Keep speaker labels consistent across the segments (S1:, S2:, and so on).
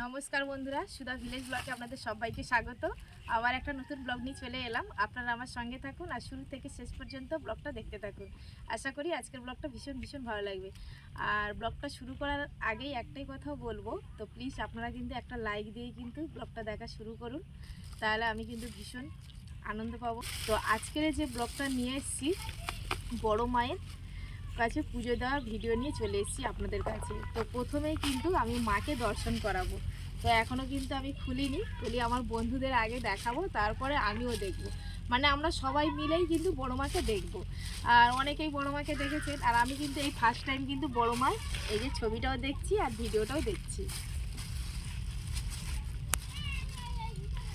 S1: নমস্কার বন্ধুরা, সুধা ভিলেজ ব্লগে আপনাদের সবাইকে স্বাগত। আবার একটা নতুন ব্লগ নিয়ে চলে এলাম। আপনারা আমার সঙ্গে থাকুন আর শুরু থেকে শেষ পর্যন্ত ব্লগটা দেখতে থাকুন। আশা করি আজকের ব্লগটা ভীষণ ভীষণ ভালো লাগবে। আর ব্লগটা শুরু করার আগেই একটাই কথা বলব, তো প্লিজ আপনারা কিন্তু একটা লাইক দিয়েই কিন্তু ব্লগটা দেখা শুরু করুন। তাহলে আমি কিন্তু ভীষণ আনন্দ পাবো। তো আজকের যে ব্লগটা নিয়ে এসেছি, বড় মায়ের কাছে পুজো দেওয়ার ভিডিও নিয়ে চলে এসেছি আপনাদের কাছে। তো প্রথমেই কিন্তু আমি মাকে দর্শন করাবো। তো এখনও কিন্তু আমি খুলিনি, খুলি আমার বন্ধুদের আগে দেখাবো, তারপরে আমিও দেখব। মানে আমরা সবাই মিলেই কিন্তু বড় মাকে দেখব। আর অনেকেই বড় মাকে দেখেছেন, আর আমি কিন্তু এই ফার্স্ট টাইম কিন্তু বড়ো মায় এই যে ছবিটাও দেখছি আর ভিডিওটাও দেখছি।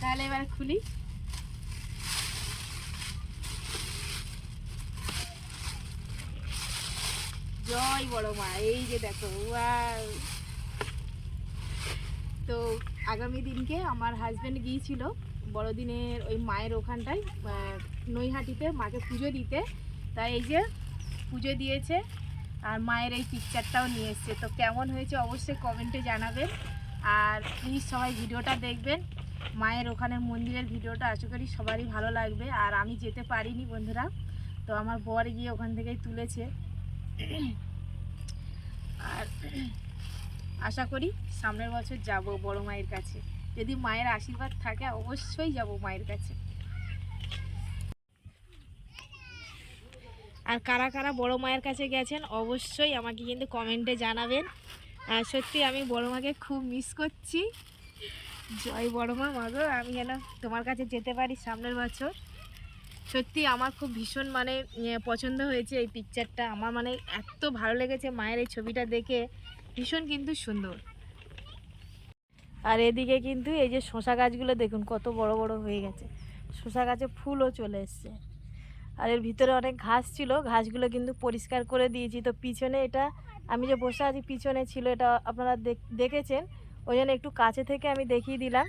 S1: তাহলে এবার খুলি। জয় বড় মা, এই যে দেখো তো আগামী দিনকে আমার হাজব্যান্ড গিয়েছিল বড়দিনের ওই মায়ের ওখানটায় নৈহাটিতে মাকে পুজো দিতে। তাই এই যে পুজো দিয়েছে, আর মায়ের এই পিকচারটাও নিয়ে এসছে। তো কেমন হয়েছে অবশ্যই কমেন্টে জানাবেন। আর প্লিজ সবাই ভিডিওটা দেখবেন। মায়ের ওখানে মন্দিরের ভিডিওটা আশা করি সবারই ভালো লাগবে। আর আমি যেতে পারিনি বন্ধুরা, তো আমার বর গিয়ে ওখান থেকেই তুলেছে। আশা করি সামনের বছর যাব বড় মায়ের কাছে। যদি মায়ের আশীর্বাদ থাকে, অবশ্যই যাব মায়ের কাছে। আর কারা কারা বড় মায়ের কাছে গেছেন, অবশ্যই আমাকে কিন্তু কমেন্টে জানাবেন। আর সত্যি আমি বড় মাকে খুব মিস করছি। জয় বড় মা মাগো আমি যেন তোমার কাছে যেতে পারি সামনের বছর। সত্যি আমার খুব ভীষণ মানে পছন্দ হয়েছে এই পিকচারটা আমার মানে এত ভালো লেগেছে মায়ের এই ছবিটা দেখে। ভীষণ কিন্তু সুন্দর। আর এদিকে কিন্তু এই যে শশা গাছগুলো দেখুন, কত বড় বড় হয়ে গেছে। শশা গাছে ফুলও চলে এসছে। আর এর ভিতরে অনেক ঘাস ছিল, ঘাসগুলো কিন্তু পরিষ্কার করে দিয়েছি। তো পিছনে এটা, আমি যে বসে আছি, পিছনে ছিল এটা আপনারা দেখ- দেখেছেন। ওই জন্য একটু কাছে থেকে আমি দেখিয়ে দিলাম।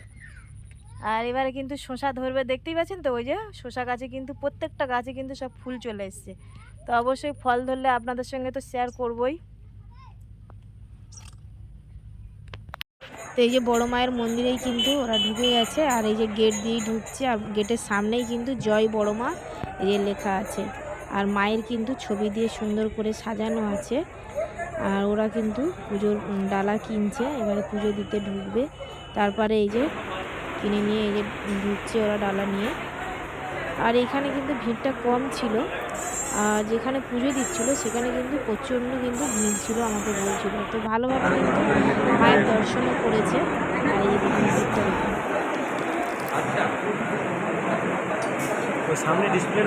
S1: আর এবারে কিন্তু শশা ধরবে, দেখতেই পাচ্ছেন তো? ওই যে শশা গাছে কিন্তু প্রত্যেকটা গাছে কিন্তু সব ফুল চলে এসছে। তো অবশ্যই ফল ধরলে আপনাদের সঙ্গে তো শেয়ার করবই। তো এই যে বড় মায়ের মন্দিরেই কিন্তু ওরা ঢুকে গেছে, আর এই যে গেট দিয়েই ঢুকছে, আর গেটের সামনেই কিন্তু জয় বড় মা, এই লেখা আছে। আর মায়ের কিন্তু ছবি দিয়ে সুন্দর করে সাজানো আছে। আর ওরা কিন্তু পুজোর ডালা কিনছে, এবারে পুজো দিতে ঢুকবে। তারপরে এই যে কিনে নিয়ে এই যে ঢুকছে ওরা ডালা নিয়ে। আর এখানে কিন্তু ভিড়টা কম ছিল। আর যেখানে পুজো দিচ্ছিল, সেখানে কিন্তু প্রচণ্ড কিন্তু ভিড় ছিল আমাকে বলছিল। তো ভালোভাবে কিন্তু মায়ের দর্শনও করেছে। আর এই
S2: আচ্ছা। সামনে আচ্ছা ডিসপ্লে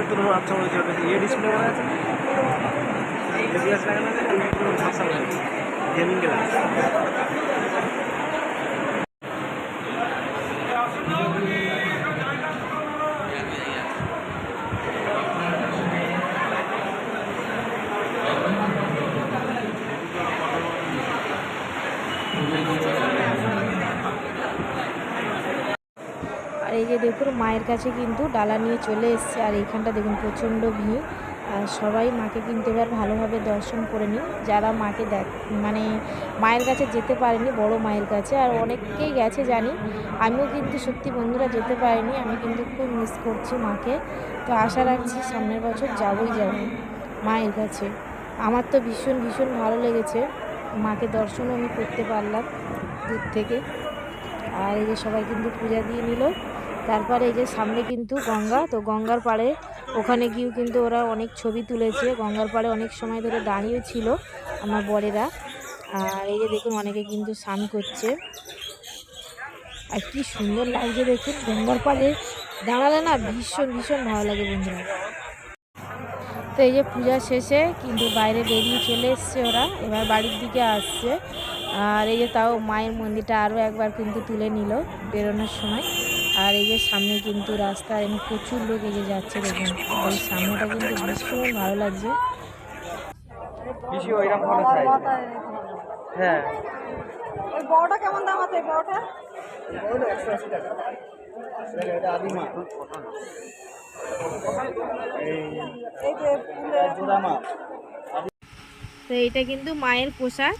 S1: যে দেখুন, মায়ের কাছে কিন্তু ডালা নিয়ে চলে এসছে। আর এইখানটা দেখুন, প্রচণ্ড ভিড়। আর সবাই মাকে কিন্তু এবার ভালোভাবে দর্শন করে নিন। যারা মাকে দেখ মানে মায়ের কাছে যেতে পারেনি, বড় মায়ের কাছে, আর অনেকেই গেছে জানি। আমিও কিন্তু সত্যি বন্ধুরা যেতে পারিনি, আমি কিন্তু খুব মিস করছি মাকে। তো আশা রাখছি সামনের বছর যাবই যাব মায়ের কাছে। আমার তো ভীষণ ভীষণ ভালো লেগেছে মাকে দর্শনও আমি করতে পারলাম দূর থেকে। আর এই যে সবাই কিন্তু পূজা দিয়ে নিল। তারপরে এই যে সামনে কিন্তু গঙ্গা, তো গঙ্গার পাড়ে ওখানে গিয়েও কিন্তু ওরা অনেক ছবি তুলেছে। গঙ্গার পাড়ে অনেক সময় ধরে দাঁড়িয়ে ছিল আমার বরেরা। আর এই যে দেখুন, অনেকে কিন্তু স্নান করছে। আর কি সুন্দর লাগছে দেখুন, গঙ্গার পাড়ে দাঁড়ালে না ভীষণ ভীষণ ভালো লাগে বন্ধুরা। তো এই যে পূজা শেষে কিন্তু বাইরে বেরিয়ে চলে এসছে ওরা, এবার বাড়ির দিকে আসছে। আর এই যে তাও মায়ের মন্দিরটা আরও একবার কিন্তু তুলে নিল বেরোনোর সময়। আর এই যে সামনে কিন্তু রাস্তা এমনি প্রচুর লোক এই যে যাচ্ছে দেখুন। এই সামনেটা কিন্তু ভীষণ ভালো লাগছে।
S2: বেশি ওইরকম ভালো চাই হ্যাঁ।
S3: ওই বড়টা কেমন দাম আছে? বড়টা?
S2: একশো আশি টাকা। এটা আদিমা। এই
S3: এই যে ফুলের
S2: জোড়া মা
S1: তো এইটা কিন্তু মায়ের পোশাক।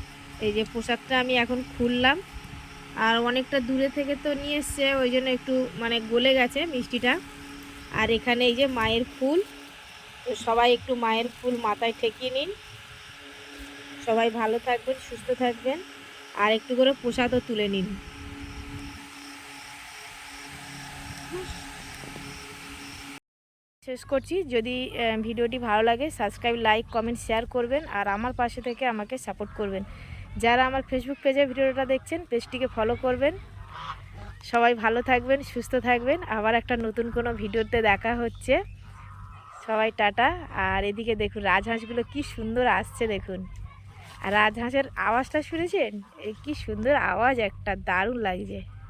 S1: এই যে পোশাকটা আমি এখন খুললাম। আর অনেকটা দূরে থেকে তো নিয়ে এসছে, ওই জন্য একটু মানে গলে গেছে মিষ্টিটা। আর এখানে এই যে মায়ের ফুল, তো সবাই একটু মায়ের ফুল মাথায় ঠেকিয়ে নিন। সবাই ভালো থাকবেন, সুস্থ থাকবেন, আর একটু করে প্রসাদও তুলে নিন। শেষ করছি। যদি ভিডিওটি ভালো লাগে, সাবস্ক্রাইব, লাইক, কমেন্ট, শেয়ার করবেন, আর আমার পাশে থেকে আমাকে সাপোর্ট করবেন। যারা আমার ফেসবুক পেজে ভিডিওটা দেখছেন পেজটিকে ফলো করবেন। সবাই ভালো থাকবেন, সুস্থ থাকবেন। আবার একটা নতুন কোনো ভিডিওতে দেখা হচ্ছে। সবাই টাটা। আর এদিকে দেখুন, রাজহাঁসগুলো কি সুন্দর আসছে দেখুন। আর রাজহাঁসের আওয়াজটা শুনেছেন? কি সুন্দর আওয়াজ, একটা দারুণ লাগছে।